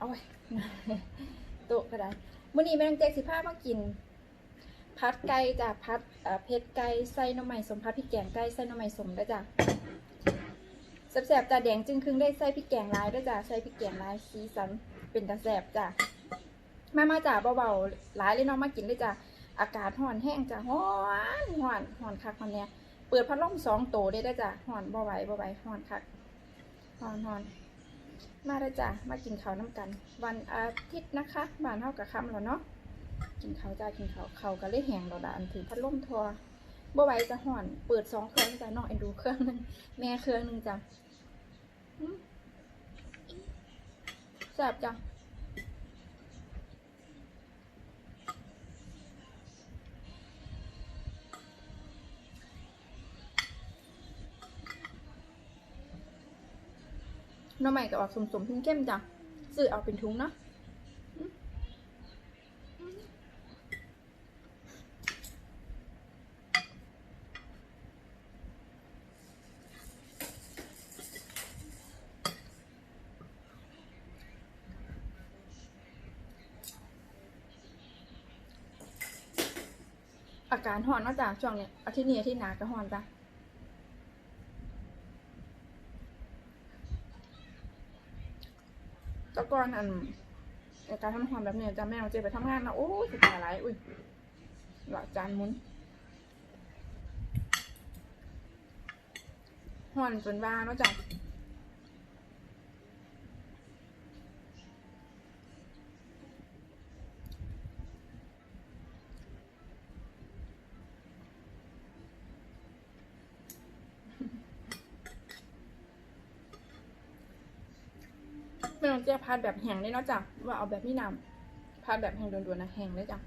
เอาไว้โต๊ะก็ได้วันนี้แม่น้องเจกสิพามากินพัดไก่จ้ะพัดเอ่อเผ็ดไก่ใส่หน้ำใหม่สมพัดพริกแกงไก่ใส่หน้ำใหม่สมเด้จ้ะแซ่บๆจ้ะแดงจึงครึ่งได้ใส่พริกแกงลายเด้จ้ะใส่พริกแกงลายสีสันเป็นตาแซ่บจ้ะมามาจ้ะเบาๆหลายเลยเน้องมากินเลยจ้ะอากาศร้อนแห้งจ้ะร้อนร้อนร้อนคักมันเนี่ยเปิดพัดลมสองโตได้ได้จ้ะห่อนบ่ไหวบ่ไหวห่อนคักห่อนห่อน มาได้อจ้ะมากินข้าวน้ำกัน วันอาทิตย์นะคะบ้านเท่ากับค่ำแล้วเนาะกินข้าวจ้ากินข้าวข้าวก็เลยแห้งเราด่าอันถือพัดลมทัวบ่ไหวจะห่อน เปิดสองเครื่องจ้ะน้องเอ็นดูเครื่องหนึงแม่เครื่องหนึงจ้ะแซ่บจ้ะ น้องใหม่ก็ออกสมๆเข้มๆจ้ะซื้อเอาเป็นถุงเนาะอาการหอนเนาะจ้ะช่วงเนี้ยอาทิตย์นี้อาทิตย์หนาก็หอนจ้ะแตะ กอนอันอาการทำความแบบนี้จ้ะแม่เราเจไปทำงานนะโอ้ยสิตายไรอุ้ยหลัจานมุนห่อนจนว่าเนาะจ้ะแม่เราเจพัดแบบแห้งเลยเนาะจ้ะว่าเอาแบบนี้นำพัดแบบแห้งด่วนๆนะแห้งเลยจ้ะ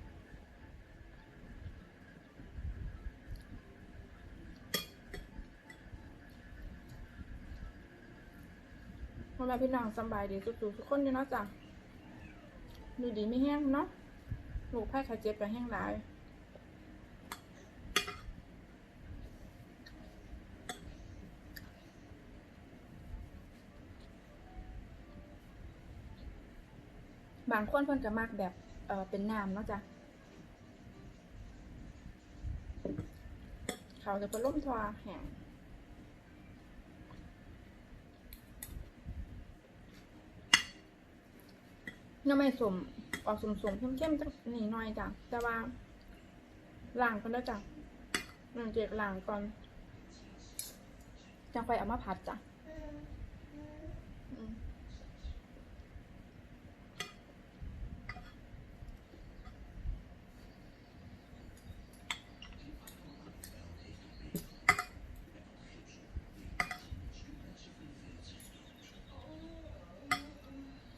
พ่อแม่พี่น้องสบายดีสุขๆทุกคนอยู่เนาะจ้ะดูดีไม่แห้งเนาะลูกไผ่ขาเจ็บกับแห้งหลาย บางคนเพิ่นก็มักแบบเออเป็นน้ำเนาะจ้ะเขาจะเป็นล่มทวาแห้งน้ำไม่สมออกสมสมๆเข้มๆจังนี่หน่อยจ้ะแต่ว่าล้างก่อนแล้วจ้ะหนึ่งเจ็ดล้างก่อนจังไปเอามาผัดจ้ะอืม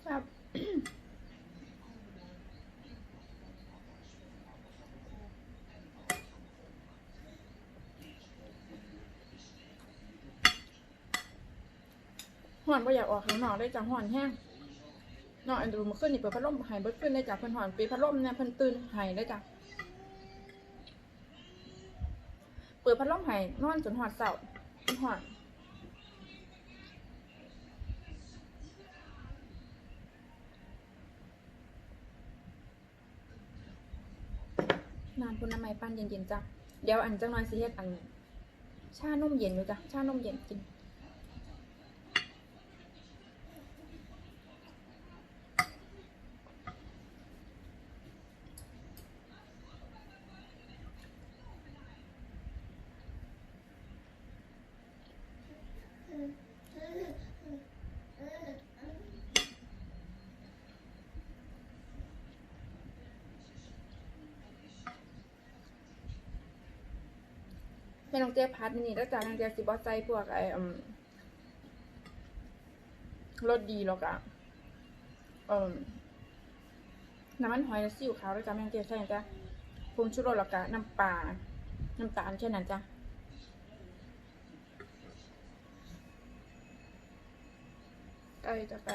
ครับ ห่ อนบ่อยากออกข้างนอกได้จ้ะห่อนแห้งนอกอันดูมาขึ้นนี่เปิดพัดลมหายเบิดขึ้นได้จ้ะเพิ่นหอนปีพัดลมเนี่ยเพิ่นตื่นหายได้จ้ะเปิดพัดลมหายนอนจนหอดเสาเพิ่นหอนนานคุณน้ำไม้ปั้นเย็นๆจ้ะเดี๋ยวอันจังน้อยสิเฮ็ดอันชานมเย็นอยู่จ้ะชานมเย็นกิน ม่น้องเจ๊พัดนี่แล้วจากนางเจ๊สิบอใส่พวกไอ้รสดีแล้วก็เอ่มน้ำมันหอยและซีอิ๊วขาวแล้วจ้ะแม่น้องเจ๊ใส่จ้ะผงชูรสแล้วก็น้ำปลา น้ำตาลแค่นั้นจ้ะไก่จ้ะไ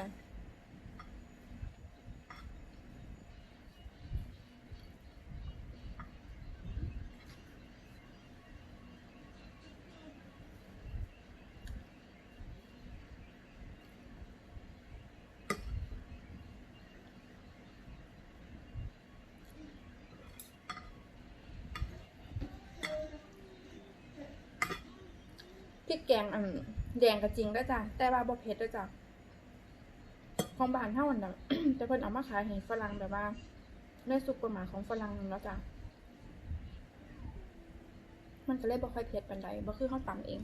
ก่แกงอันแดงก็จริงเด้จ้ะแต่ว่าบ่เผ็ดด้อจ้ะของบ้านเฮาอันนะแต่เพิ่นเอามาขายให้ฝรั่งแบบว่าในซุปเปอร์มาร์ของฝรั่งนั่นเนาะจ้ะมันก็เลยบ่ค่อยเผ็ดปานใดบ่คือเฮาตำเอง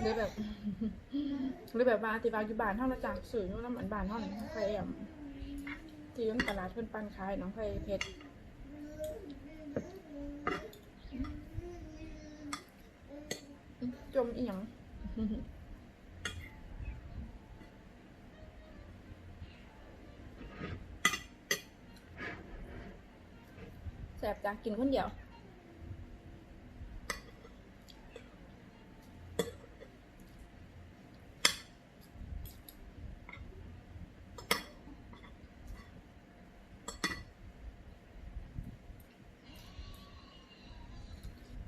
หรือแบบหรือแบบว่าที่ว่าอยู่บ้านเฮาละจ้ะสื่ออยู่นำอันบ้านเฮานี่ใครแอมที่ยู่ในตลาดเพิ่นปั้นขายน้องไผเผ็ด จมอีหยังแสบจ้ะกินคนเดียว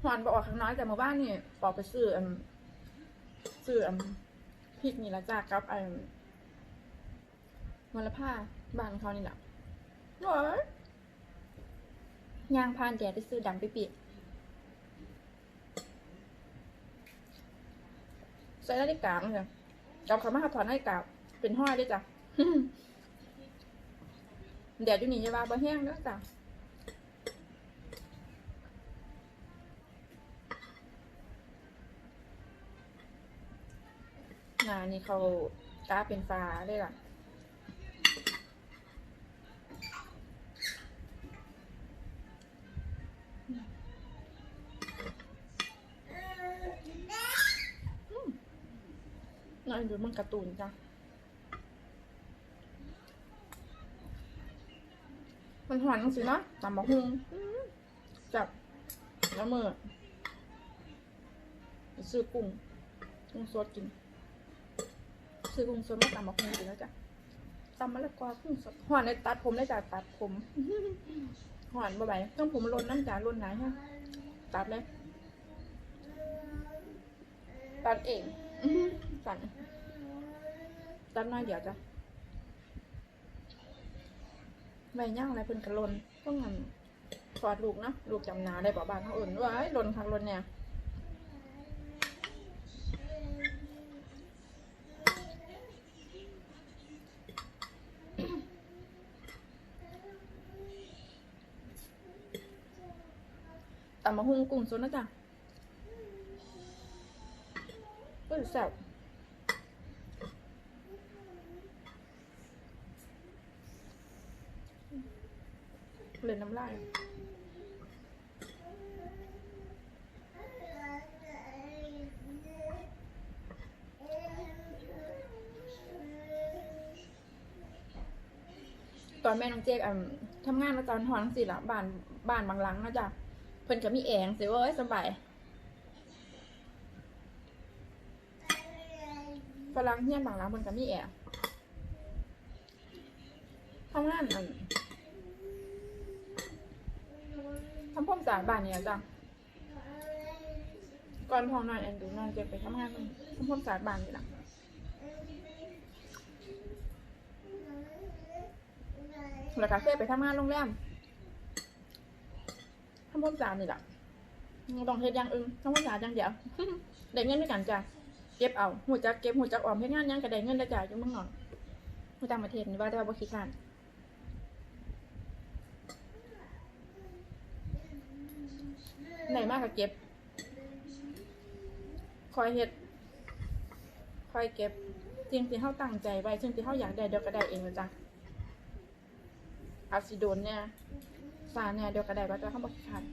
หวานบออกข้างน้อยแต่หมู่บ้านนี่ ปอไปซื้ออันซื้ออันพริกนี่ละจ้ากับอันมลผ้าบ้านเขานี่แหละหวานยางพานแดดไปซื้อดำไปปีกใส่นาฬิกาเลยกับเขามาถอดนาฬิกาเป็นห้อยด้วยจ้ะแดดอยู่นี่จะว่าบ่แห้งแล้วจ้ะ งานี้เขากล้าเป็นฟ้าเลยล่ะน่าดูมันการ์ตูนจ้ะ มันหวานสินะตำมะฮุงจับแล้วมือซื้อกุ้งกุ้งสดกิน ซื้อกุ้งสดมาตำมะฮุงกินแล้วจ้ะตำมะละกอกุ้งสดหวานในตัดผมได้จ้ะตัดผมหวานบ่ไหวต้องผมลนน้ำจ่าลนไหนฮะตัดเลยตัดเองอื้อหือตัดตัดน้อยเดี๋ยวจ้ะใบย่างอะไรเพิ่นกระลนต้องทำฟอดลูกนะลูกจำนาได้บอกบ้านเขาอื่นว่าไอ้ลนคักลนเนี่ย ตำมะฮุงกุ้งสดนะจ๊ะเอ้ยแซ่บเลยน้ำลายตอนแม่น้องเจ๊กอะทำงานมาตอนหอนสิละบ้านบ้านบางหลังนะจ้ะ เพิ่นก็มีแองสิเว้ยสบายฝรั่งเฮียนบางหลังเพิ่นก็มีแอร์ทำงานอันทำพ่มสาดบ้านเนี่ยจ้ะก่อนพอนอนแอนดูนอนเจ๊กไปทำงานทำพ่มสาดบ้านนี่ละแล้วก็เคยไปทำงานโรงแรม ทำความสะอาดนี่แหละต้องเฮ็ดอย่างอื่นทำความสะอาดอย่างเดียวได้เงินด้วยกันจ้ะเก็บเอาหูจักเก็บหูจักออมเฮ็ดงานยังก็ได้เงินได้จ่ายอยู่เมืองนอกหูต่างประเทศนี่ว่าแต่ว่าบ่ขี้ข้านไหนมากก็เก็บ คอยเฮ็ดคอยเก็บสิ่งที่เฮาตั้งใจไว้สิ่งที่เฮาอยากได้เดี๋ยวก็ได้เองนะจ๊ะอาจสิโดนเนี่ย สารเนี่ยเดี๋ยวกระไดก็จะเข้ามาขัน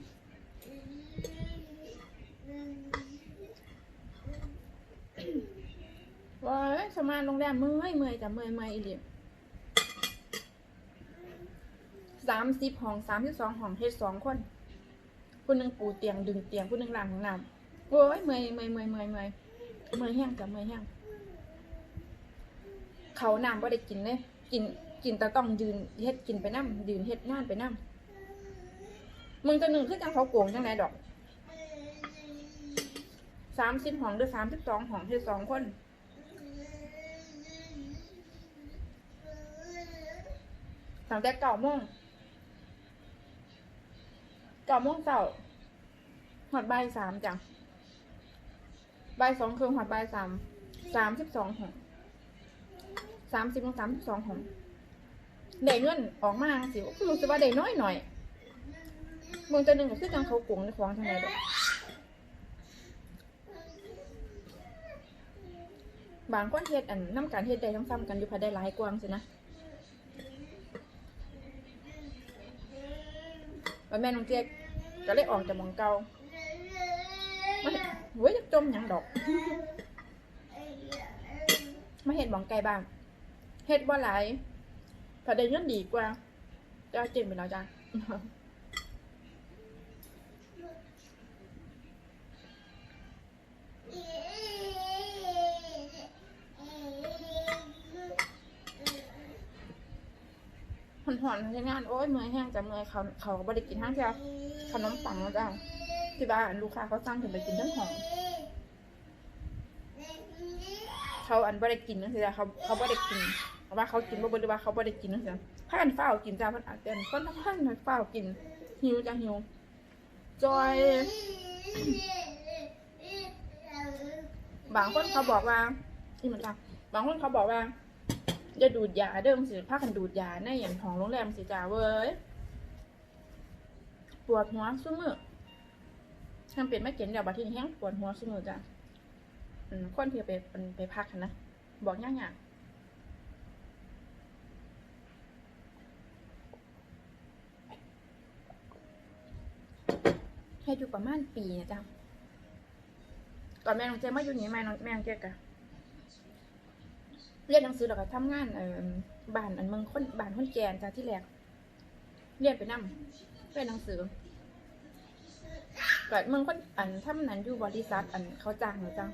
ว้ายสมานโรงแรมเมื่อยเมื่อยจ้ะเมื่อยเมื่อยอีหลีสามสิบห้องสามสิบสองห้องเฮ็ดสองคนผู้หนึ่งปูเตียงดึงเตียงผู้หนึ่งล้างห้องน้ำโอ้ยเมื่อยเมื่อยเมื่อยเมื่อยเมื่อยเมื่อยแห้งจ้ะเมื่อยแห้งเขาน้ำบ่ได้กินเลยกินกินแต่ต้องยืนเฮ็ดกินไปน้ำยืนเฮ็ดงานไปน้ำ มึงจะหนึ่งขึ้นจังเขาโกงจังไหนดอกสามสิบห้องหรือสามสิบสองห้องเฮ็ดสองคนตั้งแต่เก้าโมงเก้าโมงเช้าหอดใบสามจ้ะบ่ายสองคือหอดใบสามสามสิบสองหองสามสิบถึงสามสิบสองหองได้เงินออกมาสิคือรู้สึกว่าได้น้อยหน่อย เมืองจะหนึ่งก็คือจังเขากงในของทางไหนดอกบางคนเฮ็ดอันน้ำการเฮ็ดได้ทั้งซ้ำกันอยู่พอได้หลายกวางสินะแล้วแม่น้องเจ๊กก็เลยออกจากมองเก่ามาเห็นเว้ยจมหยังดอก มาเห็นหมองไกลบ้างเฮ็ดบ่หลายถ้าได้เงินดีกว่าจะเจ๋งไปแล้วจ้ะ หอนหอนๆใช้งาน โอ้ยเมื่อยแห้งจะเมื่อยเขาเขาก็บริกินห้างเชียวขนมปังแล้วจ้ะที่บ้านลูกค้าเขาสั่งถึงไปกินทั้งหอมเขาอันบริกินนั่นสิจ้ะเขาเขาบริกินเพรว่าเขากินบ่บริว่าเขาบริกินนั่นสิจ้ะถ้ากันเฝ้ากินจ้ามันอาจจะคนทั้งพันเฝ้ากินหิวจ้ะหิวจอยบางคนเขาบอกว่าอีเหมือนกันบางคนเขาบอกว่า จะดูดยาเดิมสิพากันดูดยาในอย่างของโรงแรมสิจ้าเว้ยปวดหัวซุมือทำเป็นไม่เก็นเดี๋ยวบัดทีนี้แห้งปวดหัวซุมือจ้ะคนที่ไปไปไปพักนะบอกย่างอย่างให้อยู่ประมาณปีนะจ้ะก่อนแม่น้องเจมาอยู่นี่แม่น้องแม่น้องเจกะ เรียนหนังสือแล้วก็ทำงานเอ่อบ้านอันเมืองคนบ้านคนแก่นจ้ะที่แรกเรียนไปนำเรียนหนังสือก็เมืองคนอันทำนั้นอยู่บริษัทอันเขาจ้างหนูจ้ะ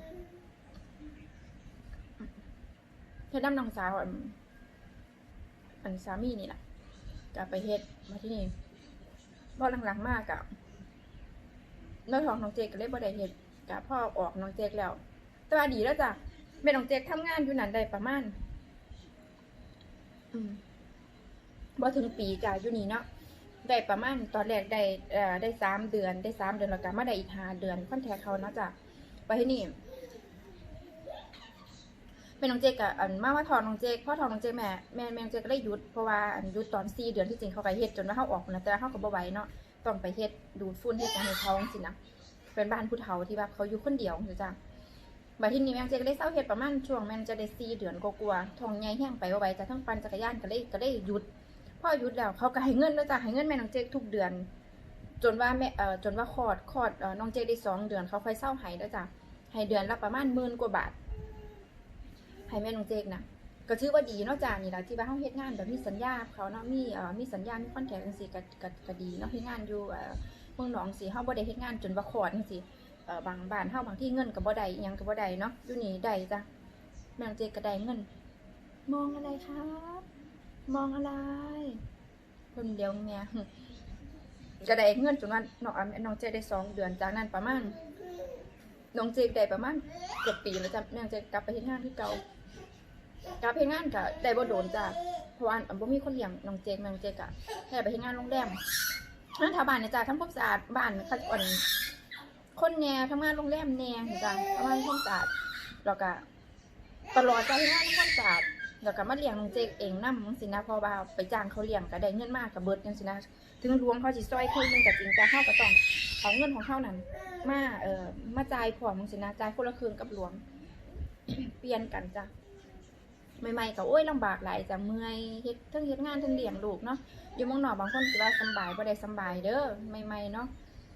เฮ็ดน้ำน้องสาวอันอันสามีนี่แหละก็ไปเฮ็ดมาที่นี่พอหลังๆมากอะน้อยท้องน้องเจก็เลยบ่ได้เฮ็ดกับพ่อออกน้องเจกแล้วแต่ว่าดีแล้วจ้ะ แม่น้องเจกทำงานอยู่นั่นได้ประมาณอืมบ่ถึงปีจ้ะอยู่นี่เนาะได้ประมาณตอนแรกได้เอ่อได้สามเดือน ได้สามเดือนแล้วก็มาได้อีกห้าเดือนคอนแทคเขาเนาะจ้ะไปที่นี่แม่น้องเจกอะอันมาว่าทอนน้องเจกพ่อทอนน้องเจกแม่แม่แม่น้องเจกก็ได้หยุดเพราะว่าอันหยุดตอนสี่เดือนที่จริงเขาก็เฮ็ดจนว่าเขาออกนะแต่เขาก็บ่ไหวเนาะต้องไปเฮ็ดดูดฝุ่นเฮ็ดจังให้เขาจังซี่นะเป็นบ้านผู้เฒ่าที่แบบเขาอยู่คนเดียวจ้ะ บัดที่นี้แม่งเจก็ได้เศร้าเฮ็ดประมาณช่วงแม่งจะได้สี่เดือนกว่าๆท้องใหญ่แห้งไปว่าไหวจะทั้งปั่นจักรยานก็ได้ก็ได้หยุดพอหยุดแล้วเขาก็ให้เงินแล้วจ้ะให้เงินแม่น้องเจกทุกเดือน จนว่าแม่เอ่อจนว่าคลอดคลอดเอ่อน้องเจกได้สองเดือนเขาค่อยเศร้าให้แล้วจ้ะให้เดือนละประมาณหมื่นกว่าบาทให้แม่น้องเจกนะก็ถือว่าดีเนาะจ้ะนี่แหละที่ว่าเฮาเฮ็ดงานแบบมีสัญญาเขาเนาะมีเอ่อมีสัญญามีคอนแทคจังซี่ก็ก็ก็ดีเนาะเฮ็ดงานอยู่เอ่อเมืองหนองสิเฮาบ่ได้เฮ็ดงานจนว่าขอดจังซี่ บางบ้านเฮาบางที่เงินก็บ่ได้ยังก็บ่ได้เนาะอยู่นี่ได้จ้ะแมงเจก็ได้เงิน มองอะไรครับ มองอะไร คนเดียวเมียก็ได้เงินจนว่าน้องอะน้องเจได้สองเดือนจากนั้นประมาณน้องเจได้ประมาณเกือบปีแล้วจ้ะแมงเจกลับไปเฮ็ดงานที่เก่ากลับไปเฮ็ดงานก็ได้บ่โดนจ้ะเพราะว่าอันบ่มีคนเลี้ยงน้องเจแมงเจกะได้ไปเฮ็ดงานโรงแรมนั่นชาวบ้านเนี่ยจ้ะทำความสะอาดบ้านเขาอ่อน คนแหน่ทำงานโรงแรมแหน่จ้ะทำงานความสะอาดแล้วก็ตลอดจ้ะทำงานทำความสะอาดแล้วก็มาเลี้ยงน้องเจกเองนำสินะพอว่าไปจ้างเขาเลี้ยงก็ได้เงินมากกับเบิร์ดจังสินะถึงรวงเขาสิซอยครึ่งหนึงก็จริงจ้ะเฮาก็ต้องเอาเงินของเฮานั้น มาเอ่อมาจ่ายพร้อมจังสินะจ่ายคนละครึ่งกับรวงเปลี่ยนกันจ้ะใหม่ๆก็โอ้ยลำบากหลายจ้ะเมื่อยเฮ็ดทั้งเฮ็ดงานทั้งเลี้ยงลูกเนาะอยู่มองนอบางคนสิว่าสบายบ่ได้สบายเด้อใหม่ๆเนาะ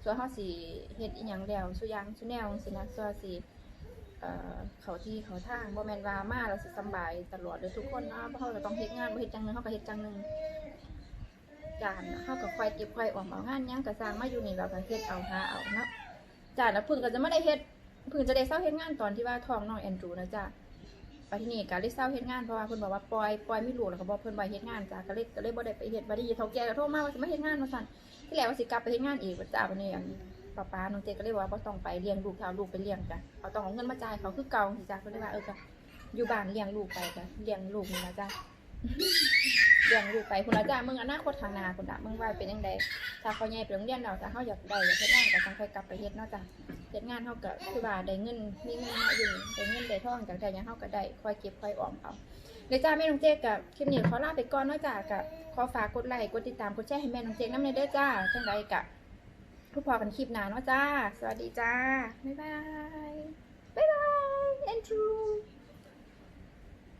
ส่วนเฮาสิเฮ็ดอีหยังแล้วสุอย่างสุแนวจังซี่นะส่วนสิเอ่อเขาที่เขาทางบ่แม่นว่ามาแล้วสิสำบายตลอดเด้อทุกคนเนาะเพราะเฮาก็ต้องเฮ็ดงานบ่เฮ็ดจังหนึงเฮาก็เฮ็ดจังหนึงจานเฮาก็ค่อยเก็บค่อยออมเอางานหยังก็สร้างมาอยู่นี่เราก็เฮ็ดเอาหาเอาเนาะจาแล้วเพิ่งก็จะไม่ได้เฮ็ดเพิ่งจะได้เศร้าเฮ็ดงานตอนที่ว่าท้องน้องแอนดรูนะจ้า ไปที่นี่ก็เลยเศร้าเฮ็ดงานเพราะว่าเพิ่นบอกว่าปล่อยปล่อยไม่รู้แล้วก็บอกเพิ่นว่าเฮ็ดงานจ้าก็เลยก็เลยบ่ได้ไปเฮ็ดบัดนี้เฒ่าแก่ก็โทรมาว่าสิมาเฮ็ดงานว่าซั่นที่แล้วว่าสิกลับไปเฮ็ดงานอีกว่าจ้าวันนี้อันป้าป้าน้องเจก็เลยว่าบ่ต้องไปเลี้ยงลูกถ้าลูกไปเลี้ยงจ้ะเขาต้องเอาเงินมาจ่ายเขาคือเก่าสิจ้าเพิ่นเลยว่าเออจ้ะอยู่บ้านเลี้ยงลูกไปจ้ะเลี้ยงลูกนี่นะจ้ะ ลี้ยงลูกไปพุ่นละจ้ะมึงอนาคตข้างหน้าพุ่นน่ะมึงว่าเป็นจังไดถ้าเขาใหญ่ไปโรงเรียนแล้วถ้าเขาอยากได้อยากเฮ็ดงานก็ต้องค่อยกลับไปเฮ็ดเนาะจ้ะเฮ็ดงานเฮาก็คือว่าได้เงินมีเงินมาอยู่ได้เงินได้ทองจากได้ยังเฮาก็ได้คอยเก็บคอยออมเอาเลยจ้าแม่น้องเจ๊กับคลิปนี้ขอลาไปก่อนเนาะจ้ะกับขอฝากกดไลค์กดติดตามกดแชร์ให้แม่น้องเจ๊น้ำในเด้อจ้าจังไดกะทุกพอกันคลิปหน้าเนาะจ้า สวัสดีจ้า บ๊ายบาย บ๊ายบาย and true